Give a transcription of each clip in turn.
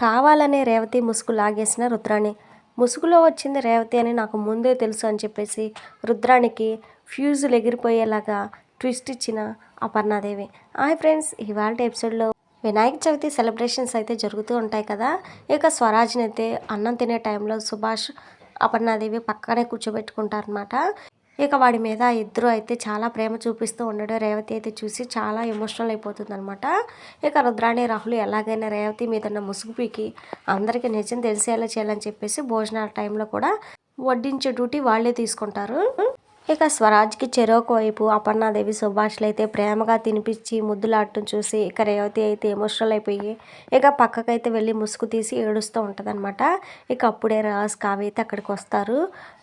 కావాలనే రేవతి ముసుగు లాగేసిన రుద్రాణి. ముసుగులో వచ్చింది రేవతి అని నాకు ముందే తెలుసు అని చెప్పేసి రుద్రానికి ఫ్యూజులు ఎగిరిపోయేలాగా ట్విస్ట్ ఇచ్చిన అపర్ణాదేవి. హాయ్ ఫ్రెండ్స్ ఇవాళ ఎపిసోడ్లో వినాయక చవితి సెలబ్రేషన్స్ అయితే జరుగుతూ ఉంటాయి కదా? ఇక స్వరాజ్ని అయితే అన్నం తినే టైంలో సుభాష్ అపర్ణాదేవి పక్కనే కూర్చోబెట్టుకుంటారనమాట ఇక వాడి మీద ఇద్దరు అయితే చాలా ప్రేమ చూపిస్తూ ఉండడం రేవతి అయితే చూసి చాలా ఎమోషనల్ అయిపోతుంది అనమాట ఇక రుద్రాణి రాహుల్ ఎలాగైనా రేవతి మీద ఉన్న ముసుగు పీకి అందరికీ నిజం తెలిసేలా చేయాలని చెప్పేసి భోజనాల టైంలో కూడా వడ్డించే డ్యూటీ వాళ్ళే తీసుకుంటారు. ఇక స్వరాజ్కి చెరోకు వైపు అపర్ణాదేవి సుభాష్లు అయితే ప్రేమగా తినిపించి ముద్దులాడటం చూసి ఇక రేవతి అయితే ఎమోషనల్ అయిపోయి ఇక పక్కకైతే వెళ్ళి ముసుగు తీసి ఏడుస్తూ ఉంటుందన్నమాట. ఇక అప్పుడే రాజ్ కావ్య అయితే అక్కడికి వస్తారు.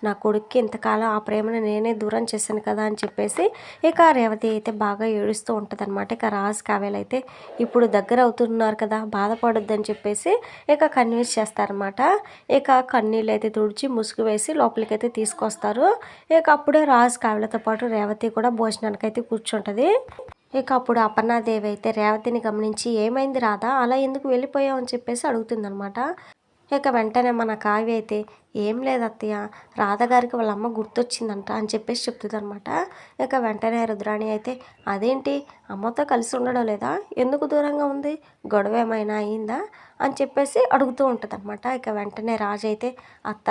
నా కొడుక్కి ఇంతకాలం ఆ ప్రేమను నేనే దూరం చేశాను కదా అని చెప్పేసి ఇక రేవతి అయితే బాగా ఏడుస్తూ ఉంటుందన్నమాట. ఇక రాజ్ కావ్యలు అయితే ఇప్పుడు దగ్గర అవుతున్నారు కదా బాధపడొద్దని చెప్పేసి ఇక కన్విన్స్ చేస్తారనమాట ఇక కన్నీళ్ళు అయితే తుడిచి ముసుగు వేసి లోపలికైతే తీసుకొస్తారు. ఇక అప్పుడే రాజ్ కావ్యలతో పాటు రేవతి కూడా భోజనానికి అయితే కూర్చుంటుంది. ఇక అప్పుడు అపర్ణాదేవి అయితే రేవతిని గమనించి ఏమైంది రాధా? అలా ఎందుకు వెళ్ళిపోయావు? అని చెప్పేసి అడుగుతుందనమాట ఇక వెంటనే మన కావ్య అయితే ఏం లేదు అత్తయ్య రాధగారికి వాళ్ళ అమ్మ గుర్తొచ్చిందంట అని చెప్పేసి చెప్తుందనమాట ఇక వెంటనే రుద్రాణి అయితే అదేంటి? అమ్మతో కలిసి ఉండడం లేదా? ఎందుకు దూరంగా ఉంది? గొడవ ఏమైనా అయిందా? అని చెప్పేసి అడుగుతూ ఉంటుంది అనమాట ఇక వెంటనే రాజు అయితే అత్త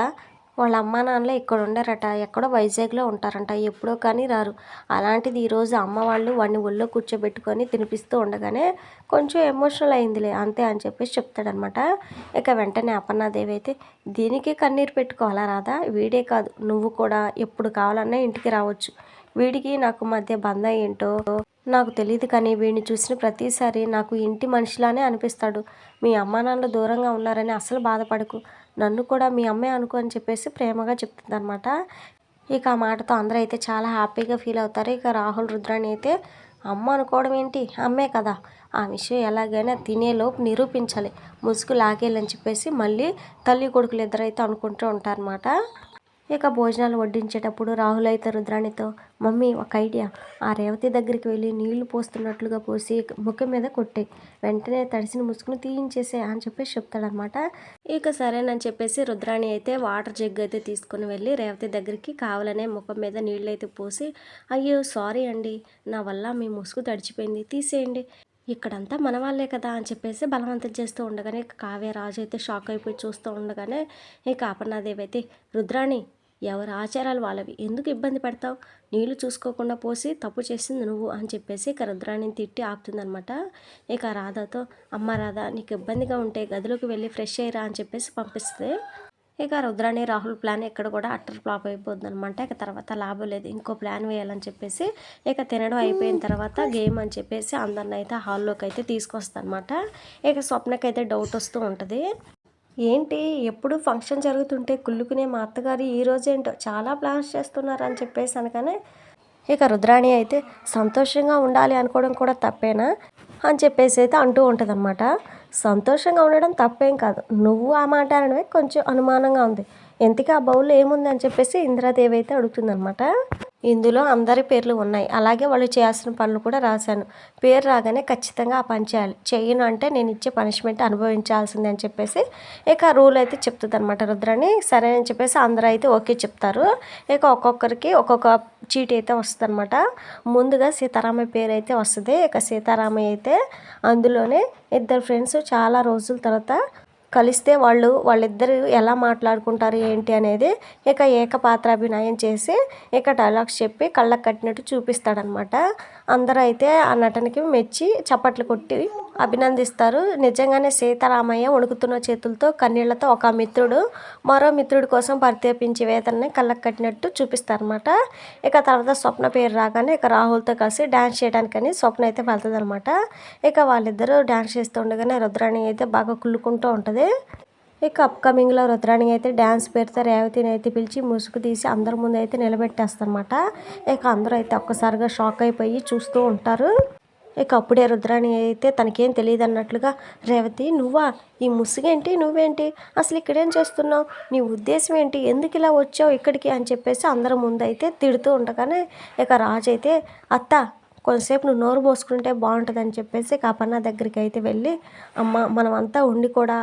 వాళ్ళ అమ్మా నాన్నలు ఇక్కడ ఉండరట ఎక్కడో వైజాగ్లో ఉంటారంట ఎప్పుడో కానీ రారు. అలాంటిది ఈరోజు అమ్మ వాళ్ళు వాడిని ఒళ్ళో కూర్చోబెట్టుకొని తినిపిస్తూ ఉండగానే కొంచెం ఎమోషనల్ అయిందిలే అంతే అని చెప్పేసి చెప్తాడనమాట. ఇక వెంటనే అపర్ణాదేవి అయితే దీనికి కన్నీరు పెట్టుకోవాలా రాదా వీడే కాదు నువ్వు కూడా ఎప్పుడు కావాలన్నా ఇంటికి రావచ్చు. వీడికి నాకు మధ్య బంధం ఏంటో నాకు తెలియదు కానీ వీడిని చూసిన ప్రతిసారి నాకు ఇంటి మనిషిలానే అనిపిస్తాడు. మీ అమ్మా నాన్నలు దూరంగా ఉన్నారని అసలు బాధపడకు. నన్ను కూడా మీ అమ్మే అనుకో అని చెప్పేసి ప్రేమగా చెప్తుంది అనమాట ఇక ఆ మాటతో అందరూ అయితే చాలా హ్యాపీగా ఫీల్ అవుతారు. ఇక రాహుల్ రుద్రాని అయితే అమ్మ అనుకోవడం ఏంటి? అమ్మే కదా. ఆ విషయం ఎలాగైనా తినేలోపు నిరూపించాలి. ముసుగు లాగేయాలని చెప్పేసి మళ్ళీ తల్లి కొడుకులు ఇద్దరైతే అనుకుంటూ ఉంటారన్నమాట. ఇక భోజనాలు వడ్డించేటప్పుడు రాహుల్ అయితే రుద్రాణితో మమ్మీ ఒక ఐడియా. ఆ రేవతి దగ్గరికి వెళ్ళి నీళ్ళు పోస్తున్నట్లుగా పోసి ముఖం మీద కొట్టే. వెంటనే తడిసిన ముసుగును తీయించేసే అని చెప్పేసి చెప్తాడనమాట ఇక సరేనని చెప్పేసి రుద్రాణి అయితే వాటర్ జగ్ అయితే తీసుకుని వెళ్ళి రేవతి దగ్గరికి కావాలనే ముఖం మీద నీళ్ళు అయితే పోసి అయ్యో సారీ అండి. నా వల్ల మీ ముసుగు తడిచిపోయింది. తీసేయండి. ఇక్కడంతా మన వాళ్ళే కదా అని చెప్పేసి బలవంతం చేస్తూ ఉండగానే కావ్య రాజు అయితే షాక్ అయిపోయి చూస్తూ ఉండగానే ఇక అపర్ణాదేవి అయితే రుద్రాణి ఎవరి ఆచారాలు వాళ్ళవి. ఎందుకు ఇబ్బంది పెడతావు? నీళ్ళు చూసుకోకుండా పోసి తప్పు చేసింది నువ్వు అని చెప్పేసి ఇక రుద్రాణిని తిట్టి ఆపుతుందనమాట ఇక రాధాతో అమ్మ రాధా నీకు ఇబ్బందిగా ఉంటే గదిలోకి వెళ్ళి ఫ్రెష్ అయ్యరా అని చెప్పేసి పంపిస్తుంది ఇక రుద్రాణి రాహుల్ ప్లాన్ ఇక్కడ కూడా అట్టర్ ఫ్లాప్ అయిపోద్ది అనమాట ఇక తర్వాత లాభం లేదు. ఇంకో ప్లాన్ వేయాలని చెప్పేసి ఇక తినడం అయిపోయిన తర్వాత గేమ్ అని చెప్పేసి అందరిని అయితే హాల్లోకి అయితే తీసుకొస్తా అనమాట ఇక స్వప్నకైతే డౌట్ వస్తూ ఉంటుంది. ఏంటి? ఎప్పుడు ఫంక్షన్ జరుగుతుంటే కుళ్ళుకునే మా అత్తగారు ఈరోజేంటో చాలా ప్లాన్స్ చేస్తున్నారు అని చెప్పేసి అనగానే ఇక రుద్రాణి అయితే సంతోషంగా ఉండాలి అనుకోవడం కూడా తప్పేనా అని చెప్పేసి అయితే అంటూ ఉంటుందన్నమాట. సంతోషంగా ఉండడం తప్పేం కాదు. నువ్వు ఆ మాట అనడమే కొంచెం అనుమానంగా ఉంది. ఎంతకీ ఆ బౌల్లో ఏముంది? అని చెప్పేసి ఇందిరాదేవి అయితే అడుగుతుందనమాట ఇందులో అందరి పేర్లు ఉన్నాయి. అలాగే వాళ్ళు చేయాల్సిన పనులు కూడా రాశాను. పేరు రాగానే ఖచ్చితంగా ఆ పని చేయాలి. చేయను అంటే నేను ఇచ్చే పనిష్మెంట్ అనుభవించాల్సిందే అని చెప్పేసి ఇక రూల్ అయితే చెప్తుంది అనమాట రుద్రాని. సరే అని చెప్పేసి అందరూ అయితే ఓకే చెప్తారు. ఇక ఒక్కొక్కరికి ఒక్కొక్క చీటీ అయితే వస్తుంది అనమాట ముందుగా సీతారామయ్య పేరు అయితే వస్తుంది. ఇక సీతారామయ్య అయితే అందులోనే ఇద్దరు ఫ్రెండ్స్ చాలా రోజుల తర్వాత కలిస్తే వాళ్ళు వాళ్ళిద్దరు ఎలా మాట్లాడుకుంటారు ఏంటి అనేది ఇక ఏకపాత్రాభినయం చేసి ఇక డైలాగ్స్ చెప్పి కళ్ళకు కట్టినట్టు చూపిస్తాడనమాట అందరూ అయితే ఆ నటనకి మెచ్చి చప్పట్లు కొట్టి అభినందిస్తారు. నిజంగానే సీతారామయ్య వణుకుతున్న చేతులతో కన్నీళ్ళతో ఒక మిత్రుడు మరో మిత్రుడి కోసం పరితేపించి వేదనని కళ్ళకు కట్టినట్టు చూపిస్తారనమాట ఇక తర్వాత స్వప్న పేరు రాగానే ఇక రాహుల్తో కలిసి డ్యాన్స్ చేయడానికని స్వప్న అయితే వెళ్తుంది అనమాట ఇక వాళ్ళిద్దరూ డ్యాన్స్ చేస్తూ ఉండగానే రుద్రాణి అయితే బాగా కుళ్ళుకుంటూ ఉంటుంది. ఇక అప్కమింగ్లో రుద్రాణి అయితే డ్యాన్స్ పేరుతో రేవతిని అయితే పిలిచి ముసుగు తీసి అందరి ముందు అయితే నిలబెట్టేస్తారనమాట ఇక అందరూ అయితే ఒక్కసారిగా షాక్ అయిపోయి చూస్తూ ఉంటారు. ఇక అప్పుడే రుద్రాణి అయితే తనకేం తెలియదు అన్నట్లుగా రేవతి నువ్వా? ఈ ముసుగేంటి? నువ్వేంటి? అసలు ఇక్కడేం చేస్తున్నావు? నీ ఉద్దేశం ఏంటి? ఎందుకు ఇలా వచ్చావు ఇక్కడికి? అని చెప్పేసి అందరం ముందు అయితే తిడుతూ ఉండగానే ఇక రాజు అయితే అత్త కొంతసేపు నువ్వు నోరు పోసుకుంటే బాగుంటుంది అని చెప్పేసి కాపన్న దగ్గరికి అయితే వెళ్ళి అమ్మ మనమంతా ఉండి కూడా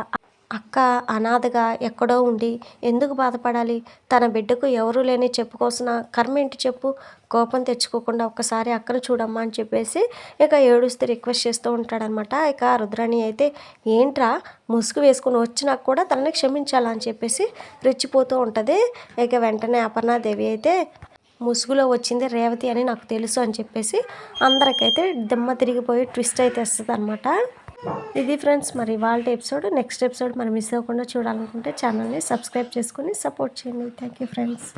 అక్క అనాథగా ఎక్కడో ఉండి ఎందుకు బాధపడాలి? తన బిడ్డకు ఎవరూ లేని చెప్పుకోసిన కర్మ ఏంటి చెప్పు? కోపం తెచ్చుకోకుండా ఒక్కసారి అక్కను చూడమ్మా అని చెప్పేసి ఇక ఏడుస్తూ రిక్వెస్ట్ చేస్తూ ఉంటాడనమాట. ఇక రుద్రాణి అయితే ఏంట్రా? ముసుగు వేసుకుని వచ్చినా కూడా తనని క్షమించాలని చెప్పేసి రెచ్చిపోతూ ఉంటుంది. ఇక వెంటనే అపర్ణాదేవి అయితే ముసుగులో వచ్చింది రేవతి అని నాకు తెలుసు అని చెప్పేసి అందరికైతే దిమ్మ తిరిగిపోయి ట్విస్ట్ అయితే వస్తుంది అనమాట ఇది ఫ్రెండ్స్ మరి వాళ్ళ ఎపిసోడ్ నెక్స్ట్ ఎపిసోడ్ మనం మిస్ అవ్వకుండా చూడాలనుకుంటే ఛానల్ని సబ్స్క్రైబ్ చేసుకొని సపోర్ట్ చేయండి. Thank you friends.